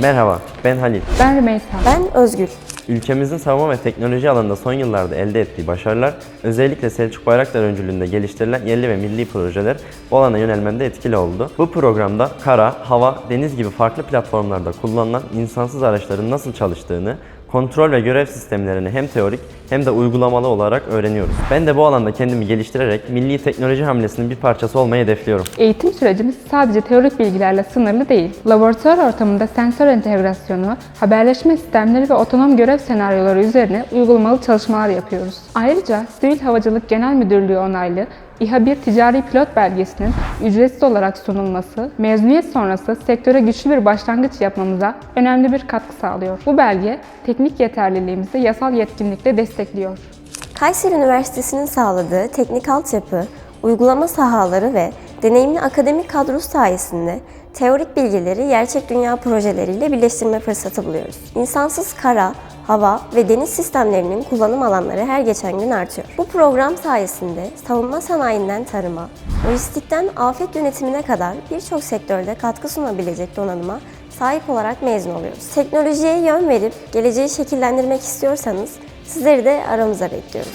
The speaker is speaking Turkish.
Merhaba, ben Halil. Ben Rümeysa. Ben Özgül. Ülkemizin savunma ve teknoloji alanında son yıllarda elde ettiği başarılar, özellikle Selçuk Bayraktar öncülüğünde geliştirilen yerli ve milli projeler bu alana yönelmemde etkili oldu. Bu programda kara, hava, deniz gibi farklı platformlarda kullanılan insansız araçların nasıl çalıştığını, kontrol ve görev sistemlerini hem teorik hem de uygulamalı olarak öğreniyoruz. Ben de bu alanda kendimi geliştirerek milli teknoloji hamlesinin bir parçası olmayı hedefliyorum. Eğitim sürecimiz sadece teorik bilgilerle sınırlı değil. Laboratuvar ortamında sensör entegrasyonu, haberleşme sistemleri ve otonom görev senaryoları üzerine uygulamalı çalışmalar yapıyoruz. Ayrıca Sivil Havacılık Genel Müdürlüğü onaylı İHA 1 ticari pilot belgesinin ücretsiz olarak sunulması, mezuniyet sonrası sektöre güçlü bir başlangıç yapmamıza önemli bir katkı sağlıyor. Bu belge teknik yeterliliğimizi yasal yetkinlikle destekliyor. Kayseri Üniversitesi'nin sağladığı teknik altyapı, uygulama sahaları ve deneyimli akademik kadrosu sayesinde teorik bilgileri gerçek dünya projeleriyle birleştirme fırsatı buluyoruz. İnsansız kara, hava ve deniz sistemlerinin kullanım alanları her geçen gün artıyor. Bu program sayesinde savunma sanayinden tarıma, lojistikten afet yönetimine kadar birçok sektörde katkı sunabilecek donanıma sahip olarak mezun oluyoruz. Teknolojiye yön verip geleceği şekillendirmek istiyorsanız sizleri de aramıza bekliyoruz.